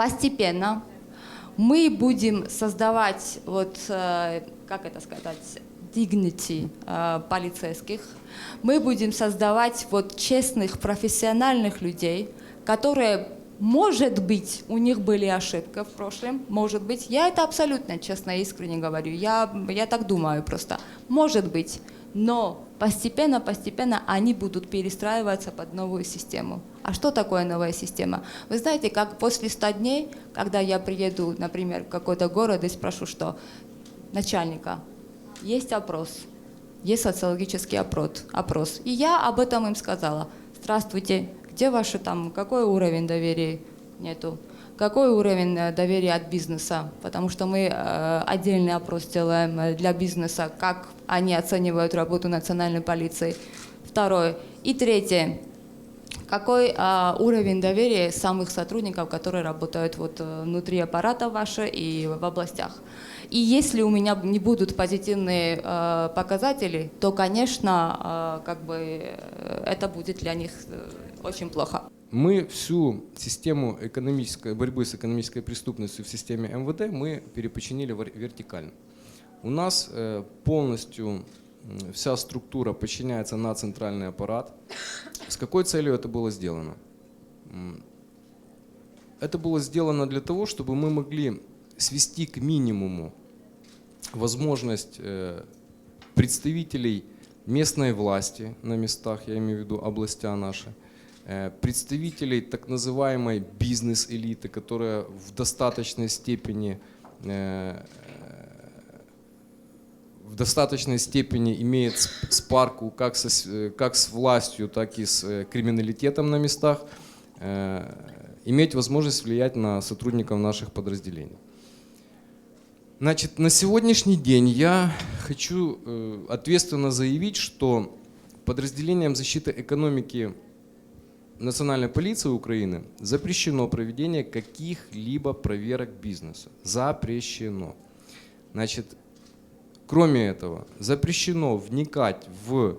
постепенно мы будем создавать, вот, э, как это сказать, dignity э, полицейских. Мы будем создавать вот честных, профессиональных людей, которые, может быть, у них были ошибки в прошлом, может быть. Я это абсолютно честно и искренне говорю. Я, я так думаю просто. Может быть. Но постепенно, постепенно они будут перестраиваться под новую систему. А что такое новая система? Вы знаете, как после 100 дней, когда я приеду, например, в какой-то город и спрошу, что начальника, есть опрос, есть социологический опрос, опрос. И я об этом им сказала. Здравствуйте, где ваши там, какой уровень доверия нету? Какой уровень э, доверия от бизнеса? Потому что мы э, отдельный опрос делаем э, для бизнеса, как они оценивают работу национальной полиции. Второе. И третье. Какой а, уровень доверия самых сотрудников, которые работают вот, внутри аппарата вашего и в областях? И если у меня не будут позитивные э, показатели, то, конечно, э, как бы это будет для них очень плохо. Мы всю систему экономической, борьбы с экономической преступностью в системе МВД мы перепочинили вер- вертикально. У нас э, полностью вся структура подчиняется на центральный аппарат. С какой целью это было сделано? Это было сделано для того, чтобы мы могли свести к минимуму возможность э, представителей местной власти на местах, я имею в виду областя наши, представителей так называемой бизнес-элиты, которая в достаточной степени э, в достаточной степени имеет сп- спарку как, со э, как с властью, так и с э, криминалитетом на местах, э, иметь возможность влиять на сотрудников наших подразделений. Значит, на сегодняшний день я хочу э, ответственно заявить, что подразделениям защиты экономики Национальной полиции Украины запрещено проведение каких-либо проверок бизнеса. Запрещено. Значит, кроме этого, запрещено вникать в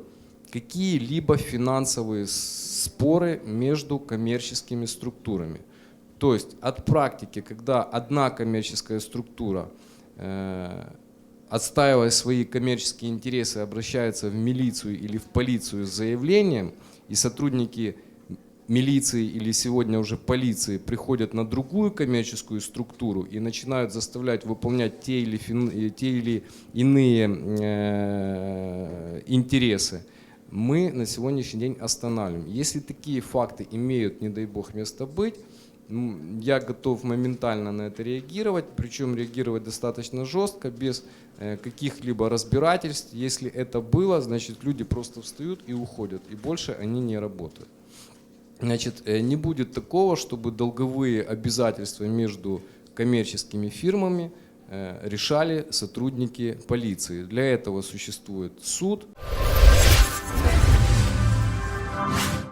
какие-либо финансовые споры между коммерческими структурами. То есть от практики, когда одна коммерческая структура, э, отстаивая свои коммерческие интересы, обращается в милицию или в полицию с заявлением, и сотрудники милиции или сегодня уже полиции приходят на другую коммерческую структуру и начинают заставлять выполнять те или, фин- э, те или иные э, интересы, мы на сегодняшний день останавливаем. Если такие факты имеют, не дай бог, место быть, я готов моментально на это реагировать, причем реагировать достаточно жестко, без э, каких-либо разбирательств. Если это было, значит люди просто встают и уходят, и больше они не работают. Значит, э, не будет такого, чтобы долговые обязательства между коммерческими фирмами э, решали сотрудники полиции. Для этого существует суд.